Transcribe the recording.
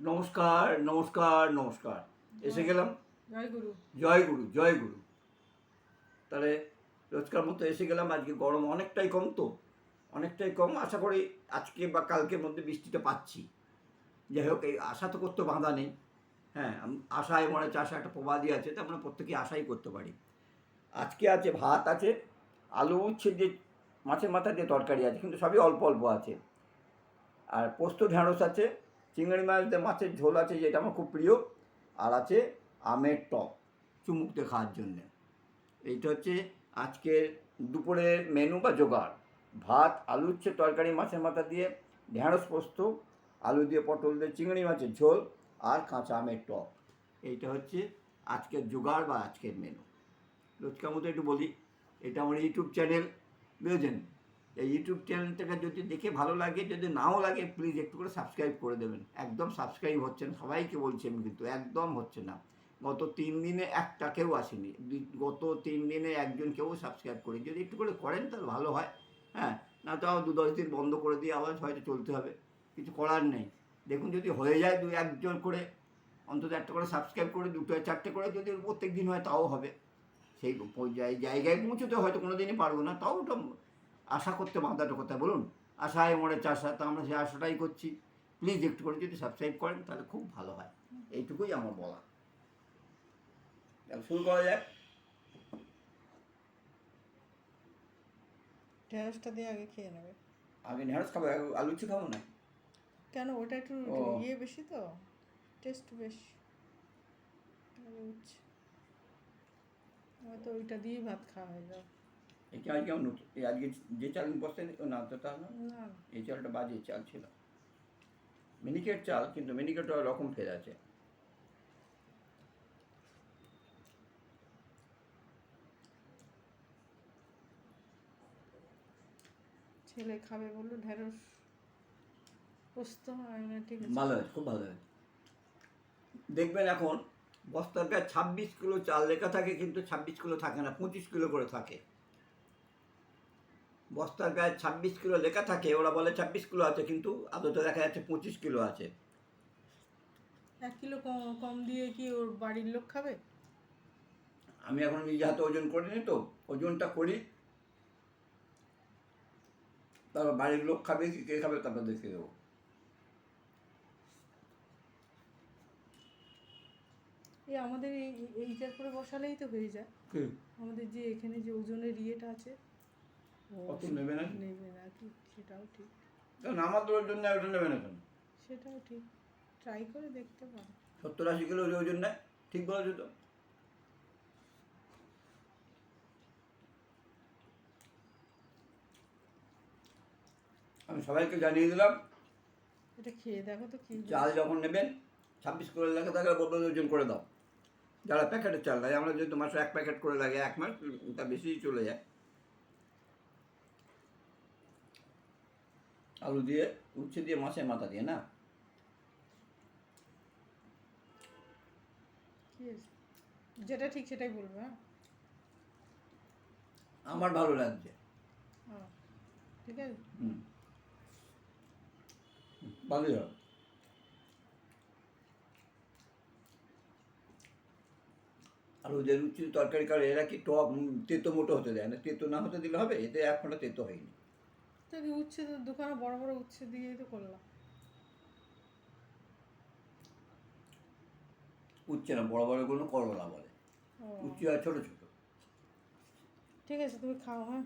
নমস্কার নমস্কার নমস্কার। এসে গেলাম। জয় গুরু। জয় গুরু জয় গুরু। তাহলে রোজকার মতো এসে গেলাম। আজকে গরম অনেকটাই কম তো অনেকটাই কম। আশা করি আজকে বা কালকের মধ্যে বৃষ্টিটা পাচ্ছি। যাই হোক এই আশা তো করতে বাঁধা নেই। হ্যাঁ আশায় মনে চাষা একটা প্রবাদই আছে তো আমরা প্রত্যেকে আশাই করতে পারি। আজকে আছে ভাত আছে আলু উচ্ছে যে মাছের মাথা দিয়ে তরকারি আছে কিন্তু সবই অল্প অল্প আছে। আর পোস্ত ঢ্যাঁড়স আছে চিংড়ি মাছ মাছের ঝোল আছে যেটা আমার খুব প্রিয়, আর আছে আমের টক চুমুক দিয়ে খাওয়ার জন্যে। এইটা হচ্ছে আজকের দুপুরে মেনু বা জোগাড়। ভাত, আলু উচ্ছে তরকারি মাছের মাথা দিয়ে ঢ্যাঁড়স পোস্ত, আলু দিয়ে পটল দিয়ে চিংড়ি মাছের ঝোল, আর কাঁচা আমের টক। এইটা হচ্ছে আজকের জোগাড় বা আজকের মেনু রোজকার মতো একটু বলি, এটা আমার ইউটিউব চ্যানেল বুঝেছেন? এই ইউটিউব চ্যানেলটাকে যদি দেখে ভালো লাগে, যদি নাও লাগে প্লিজ একটু করে সাবস্ক্রাইব করে দেবেন। একদম সাবস্ক্রাইব হচ্ছে না। সবাইকে বলছি আমি কিন্তু একদম হচ্ছে না। গত তিন দিনে একটা কেউ আসেনি। গত তিন দিনে একজন কেউ সাবস্ক্রাইব করি যদি একটু করে করেন তাহলে ভালো হয়। হ্যাঁ না তো দু দশ দিন বন্ধ করে দিয়ে আবার হয়তো চলতে হবে। কিছু করার নেই। দেখুন যদি হয়ে যায় দু একজন করে, অন্তত একটা করে সাবস্ক্রাইব করে, দুটো চারটে করে যদি প্রত্যেক দিন হয় তাও হবে। সেই জায়গায় পৌঁছতে হয়তো কোনো দিনই পারব না। তাও ওটা আশা করতে বাঁধাটা কথা বলুন আশায় মরে চাষা তো আমরা সেই আশাটাই করছি। প্লিজ একটু করে যদি সাবস্ক্রাইব করেন তাহলে খুব ভালো হয়। এইটুকুই আমার বলা। শুরু করা যাক। ঢেঁড়সটা দিয়ে আগে খেয়ে নেবে। আগে ঢেঁড়স খাব আলু খাব না? কেন? ওটা একটু ইয়ে বেশি তো টেস্ট বেশি। হয়তো ওইটা দিয়েই ভাত খাওয়া হয়ে যাবে। আমার নতুন আজকে যে চাল বসতে না তো তা না। এই চালটা বাজে চাল ছিল। মিনিকেট চাল কিন্তু মিনিকেট রকম ফের আছে। ছেলে খাবে বলল ঢেঁড়স পোস্ত ঠিক আছে। ভালো হয়েছে খুব ভালো হয়েছে। দেখবেন এখন বস্তার গায়ে ছাব্বিশ কিলো চাল লেখা থাকে কিন্তু ছাব্বিশ কিলো থাকে না পঁচিশ কিলো করে থাকে। বস্তার গায়ে ছাব্বিশ কিলো লেখা থাকে ওরা বলে ছাব্বিশ কিলো আছে কিন্তু আদতে দেখা যাচ্ছে পঁচিশ কিলো আছে। এক কিলো কম কম দিয়ে কি ওর বাড়ির লোক খাবে? আমি এখন নিজে হাতে ওজন করিনি তো ওজনটা করি। তারপর বাড়ির লোক খাবে কি কে খাবে তারপর দেখে দেবো। এই আমাদের এই এই- এইটার করে বসালেই তো হয়ে যায়। আমাদের যে এখানে যে ওজনের ইয়েটা আছে অত নেবে না নেবে না কি সেটাও ঠিক। তো ওজন নেয় ওটা নেবে না কেন? সেটাও ঠিক। ট্রাই করে দেখতে পারো। সত্তর আশি কিলো ওজন নেয় ঠিক বলেছ তো? আমি সবাইকে জানিয়ে দিলাম এটা খেয়ে দেখো তো কি চাল যখন নেবেন ছাব্বিশ করে লেখা থাকলে বলবেন ওজন করে দাও। যারা প্যাকেটের চাল লাগে আমরা যেহেতু মাসে এক প্যাকেট করে লাগে এক মাস তা বেশি চলে যায়। আলু দিয়ে উচ্ছে দিয়ে মাছের মাথা দিয়ে না? যেটা ঠিক সেটাই বলবে হ্যাঁ? আমার ভালো লাগছে। ঠিক আছে? হুম। ভালোই হবে। আর ওদের উচ্চ তরকারি করে এরা কি টক তেতো মোটো হতে দেয় না? তেতো না হতে দিলে হবে? এতে এক ফোঁটা তেতো হয়নি। তো উচ্ছে তো দোকানে বড় বড় উচ্ছে দিয়েই তো করলাম। উচ্ছে না বড় বড় কোনো করলা বলে। ও। উচ্ছে আর ছোট ছোটো। ঠিক আছে তুমি খাও হ্যাঁ?